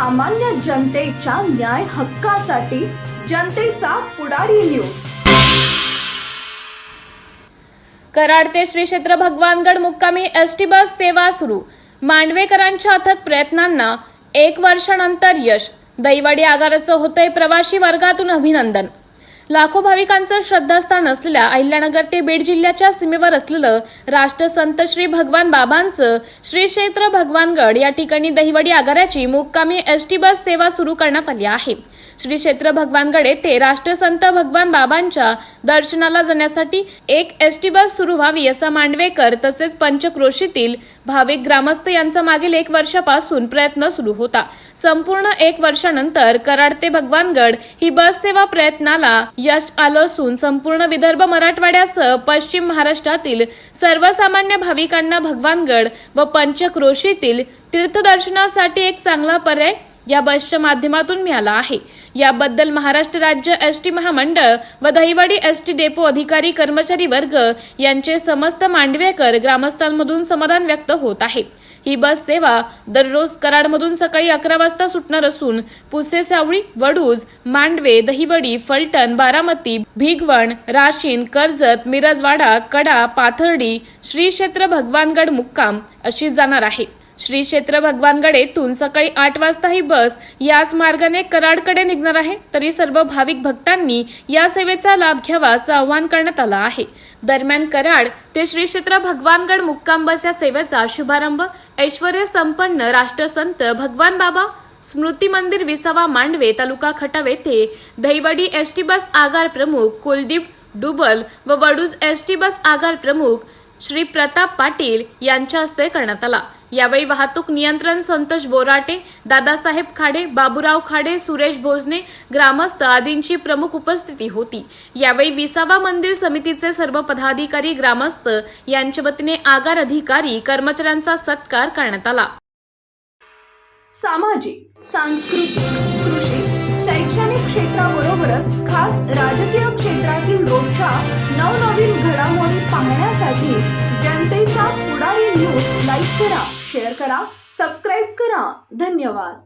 सामान्य जनतेच्या न्याय हक्कासाठी जनतेचा पुढारी न्यूज कराड ते श्री क्षेत्र भगवानगड मुक्कामी एस टी बस सेवा सुरू. मांडवेकरांच्या अथक प्रयत्नांना एक वर्षानंतर यश. दैवाडी आगाराचं होतंय प्रवासी वर्गातून अभिनंदन. लाखो भाविकांचं श्रद्धास्थान असलेल्या अहिल्यानगर ते बीड जिल्ह्याच्या सीमेवर असलेलं राष्ट्रसंत श्री भगवान बाबांचं श्री क्षेत्र भगवानगड या ठिकाणी दहिवडी आगाराची मुक्कामी एस टी बस सेवा सुरू करण्यात आली आहे. श्री क्षेत्र भगवानगड येथे राष्ट्रसंत भगवान बाबांच्या दर्शनाला जाण्यासाठी एक एस टी बस सुरू व्हावी असा मांडवेकर तसेच पंचक्रोशीतील भाविक ग्रामस्थ यांचा मागील एक वर्षापासून प्रयत्न सुरू होता. संपूर्ण एक वर्षानंतर कराड ते भगवानगड ही बस सेवा प्रयत्नाला यश आलं असून संपूर्ण विदर्भ मराठवाड्यासह पश्चिम महाराष्ट्रातील सर्वसामान्य भाविकांना भगवानगड व पंचक्रोशीतील तीर्थदर्शनासाठी एक चांगला पर्याय या बसच्या माध्यमातून मिळाला आहे. याबद्दल महाराष्ट्र राज्य एस टी महामंडळ व दहिवडी एस टी डेपो अधिकारी कर्मचारी वर्ग यांचे समस्त मांडवेकर ग्रामस्थांमधून समाधान व्यक्त होत आहे. ही बस सेवा दररोज कराडमधून सकाळी अकरा वाजता सुटणार असून पुसे सावळी वडूज मांडवे दहिवडी फलटण बारामती भिगवण राशीन कर्जत मिरजवाडा कडा पाथर्डी श्री क्षेत्र भगवानगड मुक्काम अशी जाणार आहे. श्री क्षेत्र भगवानगड येथून सकाळी आठ वाजता ही बस याच मार्गाने कराडकडे निघणार आहे. तरी सर्व भाविक भक्तांनी या सेवेचा लाभ घ्यावा असं आवाहन करण्यात आलं आहे. दरम्यान कराड ते श्री क्षेत्र भगवानगड मुक्काम बस या सेवेचा शुभारंभ ऐश्वर संपन्न राष्ट्रसंत भगवान बाबा स्मृती मंदिर विसावा मांडवे तालुका खटाव येथे दहिवडी एस टी बस आगार प्रमुख कुलदीप डुबल व वडूज एस टी बस आगार प्रमुख श्री प्रताप पाटील यांच्या हस्ते करण्यात आला. यावेळी वाहतूक नियंत्रण संतोष बोराटे दादासाहेब खाडे बाबूराव खाडे सुरेश भोजने ग्रामस्थ आदींची प्रमुख उपस्थिती होती. यावेळी विसावा मंदिर समितीचे सर्व पदाधिकारी ग्रामस्थ यांच्या वतीने आगार अधिकारी कर्मचाऱ्यांचा सत्कार करण्यात आला. सामाजिक सांस्कृतिक कृषी शैक्षणिक क्षेत्राबरोबरच खास राजकीय क्षेत्रातील रोजच्या नवनवीन घडामोडी पाहण्यासाठी जनतेचा न्यूज लाईक करा शेअर करा सबस्क्राईब करा. धन्यवाद.